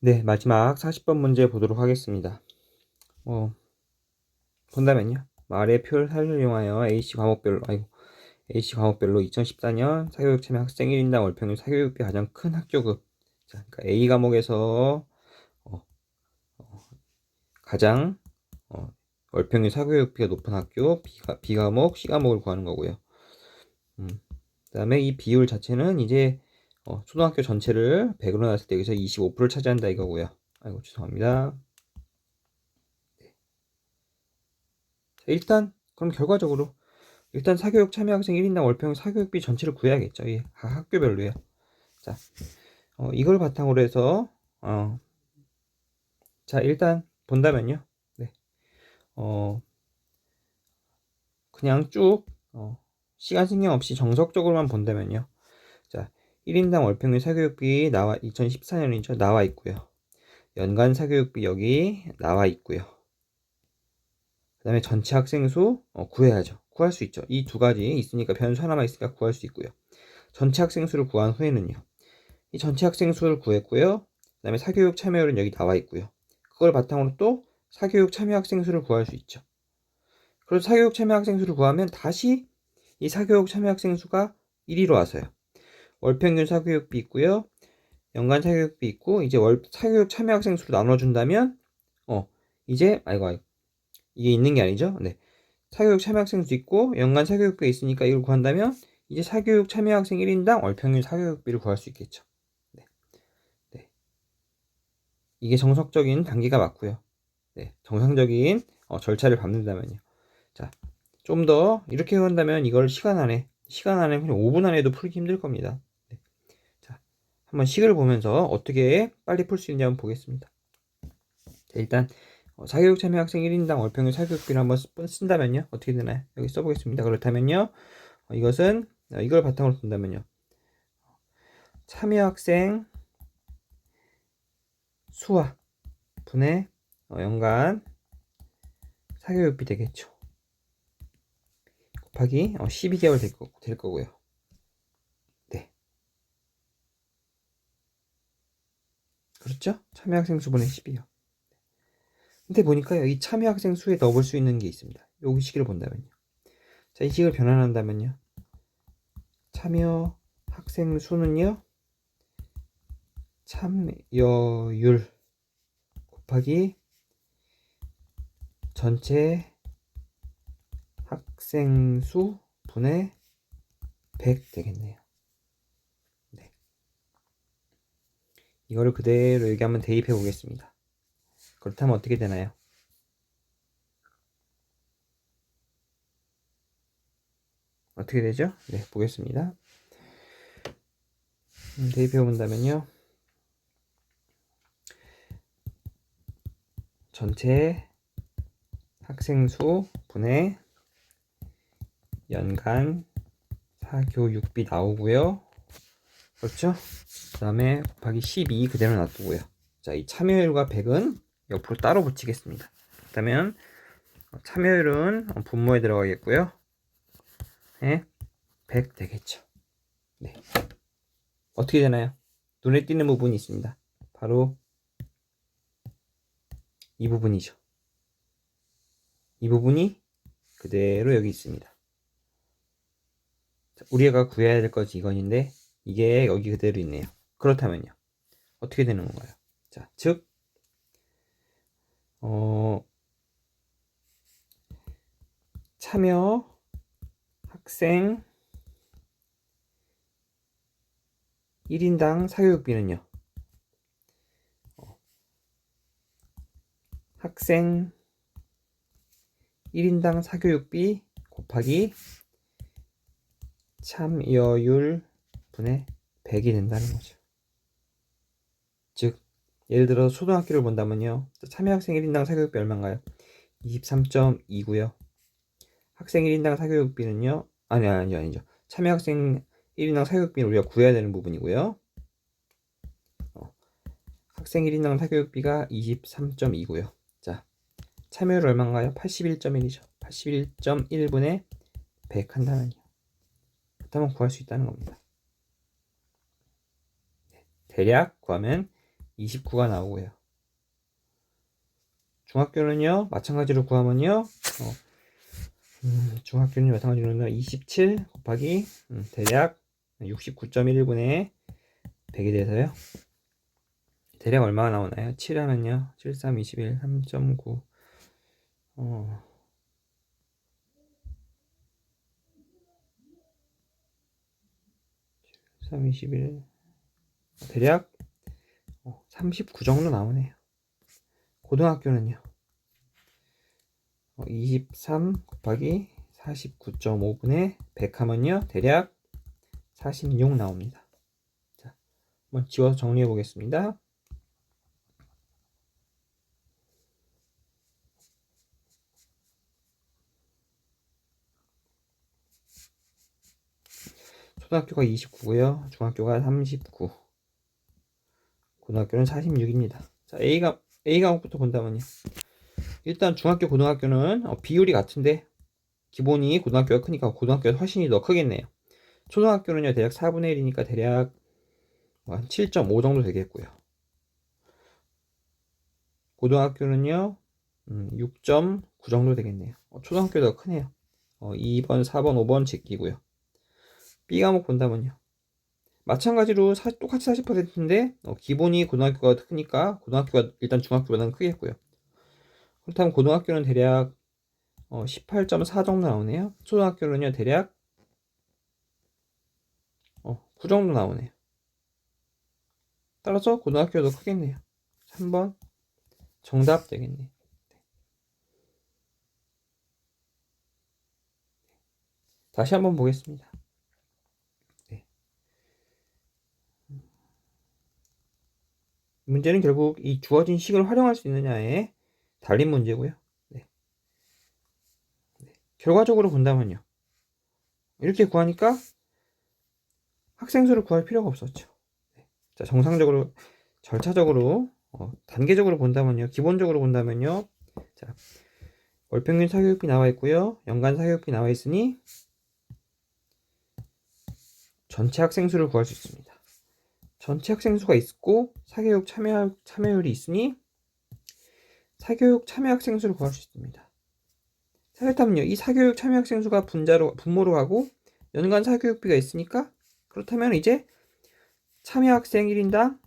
네, 마지막 40번 문제 보도록 하겠습니다. 어, 본다면요. 말의 표를 이용하여 A씨 과목별로, 아이고, A씨 과목별로 2014년 사교육 참여 학생 1인당 월평균 사교육비 가장 큰 학교급. 자, 그러니까 A 과목에서 어, 어, 가장 어, 월평균 사교육비가 높은 학교 B, 가, B 과목, C 과목을 구하는 거고요. 음, 그다음에 이 비율 자체는 이제 어, 초등학교 전체를 100으로 나눴을 때 여기서 25%를 차지한다 이거고요. 아이고 죄송합니다. 네. 자, 일단 그럼 결과적으로 일단 사교육 참여 학생 1인당 월평 사교육비 전체를 구해야겠죠. 예, 각 학교별로요. 자, 어, 이걸 바탕으로 해서 어, 자 일단 본다면요. 네, 어, 그냥 쭉 어, 시간 신경 없이 정석적으로만 본다면요. 자, 1인당 월평균 사교육비 나와 2014년이죠. 나와 있고요. 연간 사교육비 여기 나와 있고요. 그 다음에 전체 학생 수 어, 구해야죠. 구할 수 있죠. 이 두 가지 있으니까 변수 하나만 있으니까 구할 수 있고요. 전체 학생 수를 구한 후에는요. 이 전체 학생 수를 구했고요. 그 다음에 사교육 참여율은 여기 나와 있고요. 그걸 바탕으로 또 사교육 참여 학생 수를 구할 수 있죠. 그래서 사교육 참여 학생 수를 구하면 다시 이 사교육 참여 학생 수가 1위로 와서요. 월평균 사교육비 있고요. 연간 사교육비 있고 이제 월 사교육 참여 학생 수로 나눠 준다면 어 이제 아이고 아이고 이게 있는 게 아니죠. 네 사교육 참여 학생 수 있고 연간 사교육비 있으니까 이걸 구한다면 이제 사교육 참여 학생 1인당 월평균 사교육비를 구할 수 있겠죠. 네. 네. 이게 정석적인 단계가 맞고요. 네. 정상적인 어, 절차를 밟는다면요. 자, 좀 더 이렇게 한다면 이걸 시간 안에 시간 안에 그냥 5분 안에도 풀기 힘들 겁니다. 네. 자, 한번 식을 보면서 어떻게 빨리 풀 수 있는지 한번 보겠습니다. 자, 일단 어, 사교육 참여 학생 1인당 월평균 사교육비를 한번 쓰- 쓴다면요. 어떻게 되나요? 여기 써보겠습니다. 그렇다면요. 어, 이것은 어, 이걸 바탕으로 본다면요. 참여 학생 수와 분의 어, 연간 사교육비 되겠죠. 곱하기 12개월 될, 거, 될 거고요. 네. 그렇죠? 참여학생 수분의 12요. 근데 보니까요, 이 참여학생 수에 넣을 수 있는 게 있습니다. 여기 식을 본다면요. 자, 이 식을 변환한다면요. 참여 학생 수는요, 참여율 곱하기 전체 학생 수 분의 100 되겠네요. 네. 이거를 그대로 한번 대입해 보겠습니다. 그렇다면 어떻게 되나요? 어떻게 되죠? 네, 보겠습니다. 음, 대입해 본다면요. 전체 학생 수 분의 연간 사교육비 나오고요. 그렇죠? 그 다음에 곱하기 12 그대로 놔두고요. 자, 이 참여율과 100은 옆으로 따로 붙이겠습니다. 그렇다면 참여율은 분모에 들어가겠고요. 네, 100 되겠죠. 네. 어떻게 되나요? 눈에 띄는 부분이 있습니다. 바로 이 부분이죠. 이 부분이 그대로 여기 있습니다. 자, 우리가 구해야 될 것이 이건인데 이게 여기 그대로 있네요. 그렇다면요. 어떻게 되는 건가요? 자, 즉 어, 참여 학생 1인당 사교육비는요. 어, 학생 1인당 사교육비 곱하기 참여율 분의 100이 된다는 거죠. 즉, 예를 들어 초등학교를 본다면요. 참여학생 1인당 사교육비 얼마인가요? 23.2고요. 학생 1인당 사교육비는요. 아니, 아니, 아니죠. 참여학생 1인당 사교육비는 우리가 구해야 되는 부분이고요. 어, 학생 1인당 사교육비가 23.2고요. 자, 참여율 얼마인가요? 81.1이죠. 81.1분의 100 한다면요. 그렇다면 구할 수 있다는 겁니다. 네, 대략 구하면 29가 나오고요. 중학교는요, 마찬가지로 구하면요, 어, 음, 중학교는 마찬가지로 27 곱하기 음, 대략 69.1분의 100이 돼서요. 대략 얼마가 나오나요? 7 하면요. 7, 3, 21, 3.9. 어. 삼21 대략 39 정도 나오네요. 고등학교는요. 23 곱하기 49.5분의 100 하면요. 대략 46 나옵니다. 자, 한번 지워서 정리해 보겠습니다. 초등학교가 29고요. 중학교가 39. 고등학교는 46입니다. 자, A가 A 과목부터 본다면요. 일단 중학교 고등학교는 어, 비율이 같은데 기본이 고등학교가 크니까 고등학교가 훨씬 더 크겠네요. 초등학교는요 대략 4분의 1이니까 대략 한 7.5 정도 되겠고요. 고등학교는요 음, 6.9 정도 되겠네요. 어, 초등학교가 더 크네요. 어, 2번, 4번, 5번 제끼고요. B 과목 본다면요. 마찬가지로 사, 똑같이 40%인데 어, 기본이 고등학교가 크니까 고등학교가 일단 중학교보다는 크겠고요. 그렇다면 고등학교는 대략 어, 18.4 정도 나오네요. 초등학교는요 대략 어, 9 정도 나오네요. 따라서 고등학교도 크겠네요. 3번 정답 되겠네요. 다시 한번 보겠습니다. 문제는 결국 이 주어진 식을 활용할 수 있느냐에 달린 문제고요. 네. 네. 결과적으로 본다면요. 이렇게 구하니까 학생 수를 구할 필요가 없었죠. 네. 자, 정상적으로, 절차적으로, 어, 단계적으로 본다면요. 기본적으로 본다면요. 자, 월평균 사교육비 나와 있고요. 연간 사교육비 나와 있으니 전체 학생 수를 구할 수 있습니다. 전체 학생 수가 있고 사교육 참여 참여율이 있으니 사교육 참여 학생 수를 구할 수 있습니다. 그렇다면요, 이 사교육 참여 학생 수가 분자로 분모로 가고 연간 사교육비가 있으니까 그렇다면 이제 참여 학생 1인당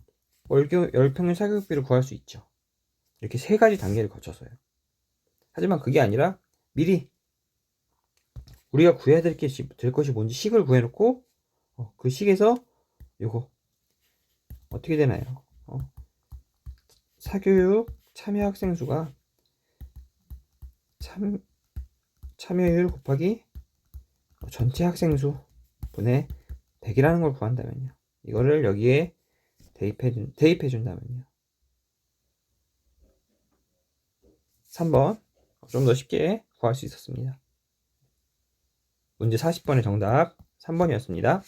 월교 열평균 사교육비를 구할 수 있죠. 이렇게 세 가지 단계를 거쳐서요. 하지만 그게 아니라 미리 우리가 구해야 될 것이 뭔지 식을 구해놓고 어, 그 식에서 요거 어떻게 되나요? 어? 사교육 참여 학생 수가 참, 참여율 곱하기 전체 학생 수 분의 100이라는 걸 구한다면요. 이거를 여기에 대입해, 준, 대입해 준다면요. 3번 좀 더 쉽게 구할 수 있었습니다. 문제 40번의 정답 3번이었습니다.